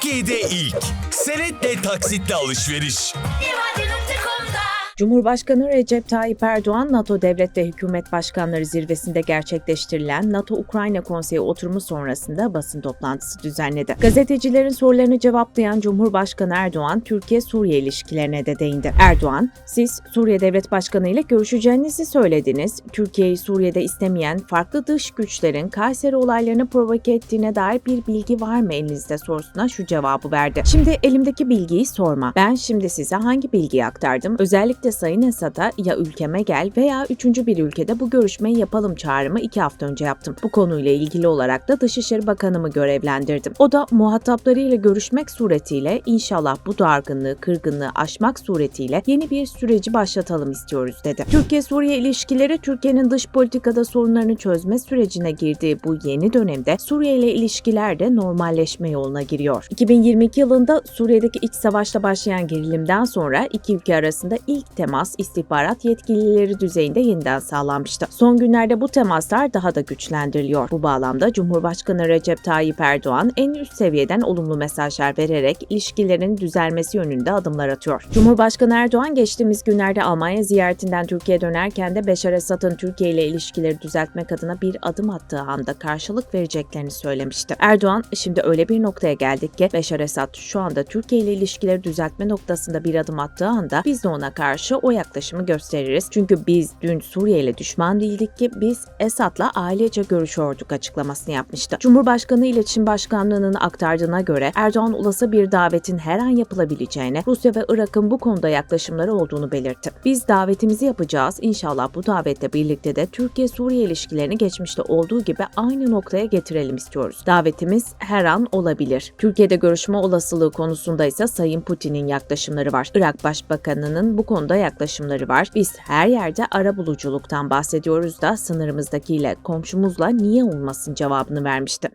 Türkiye'de ilk. Senetle taksitle alışveriş. Divadenim.com'da Cumhurbaşkanı Recep Tayyip Erdoğan, NATO Devlet ve Hükümet Başkanları zirvesinde gerçekleştirilen NATO-Ukrayna Konseyi oturumu sonrasında basın toplantısı düzenledi. Gazetecilerin sorularını cevaplayan Cumhurbaşkanı Erdoğan, Türkiye-Suriye ilişkilerine de değindi. Erdoğan, siz Suriye Devlet Başkanı ile görüşeceğinizi söylediniz. Türkiye'yi Suriye'de istemeyen farklı dış güçlerin Kayseri olaylarını provoke ettiğine dair bir bilgi var mı elinizde sorusuna şu cevabı verdi. Şimdi elimdeki bilgiyi sorma. Ben şimdi size hangi bilgiyi aktardım? Özellikle Sayın Esad'a ya ülkeme gel veya üçüncü bir ülkede bu görüşmeyi yapalım çağrımı iki hafta önce yaptım. Bu konuyla ilgili olarak da Dışişleri Bakanımı görevlendirdim. O da muhataplarıyla görüşmek suretiyle inşallah bu dargınlığı, kırgınlığı aşmak suretiyle yeni bir süreci başlatalım istiyoruz dedi. Türkiye-Suriye ilişkileri Türkiye'nin dış politikada sorunlarını çözme sürecine girdiği bu yeni dönemde Suriye ile ilişkiler de normalleşme yoluna giriyor. 2022 yılında Suriye'deki iç savaşla başlayan gerilimden sonra iki ülke arasında ilk temas istihbarat yetkilileri düzeyinde yeniden sağlanmıştı. Son günlerde bu temaslar daha da güçlendiriliyor. Bu bağlamda Cumhurbaşkanı Recep Tayyip Erdoğan en üst seviyeden olumlu mesajlar vererek ilişkilerin düzelmesi yönünde adımlar atıyor. Cumhurbaşkanı Erdoğan geçtiğimiz günlerde Almanya ziyaretinden Türkiye'ye dönerken de Beşar Esad'ın Türkiye ile ilişkileri düzeltmek adına bir adım attığı anda karşılık vereceklerini söylemişti. Erdoğan şimdi öyle bir noktaya geldik ki Beşar Esad şu anda Türkiye ile ilişkileri düzeltme noktasında bir adım attığı anda biz de ona karşı o yaklaşımı gösteririz. Çünkü biz dün Suriye ile düşman değildik ki biz Esad'la ailece görüşüyorduk açıklamasını yapmıştı. Cumhurbaşkanı İletişim Başkanlığı'nın aktardığına göre Erdoğan olası bir davetin her an yapılabileceğine, Rusya ve Irak'ın bu konuda yaklaşımları olduğunu belirtti. Biz davetimizi yapacağız. İnşallah bu davetle birlikte de Türkiye-Suriye ilişkilerini geçmişte olduğu gibi aynı noktaya getirelim istiyoruz. Davetimiz her an olabilir. Türkiye'de görüşme olasılığı konusunda ise Sayın Putin'in yaklaşımları var. Irak Başbakanı'nın bu konuda yaklaşımları var. Biz her yerde ara buluculuktan bahsediyoruz da sınırımızdakiyle komşumuzla niye olmasın cevabını vermişti.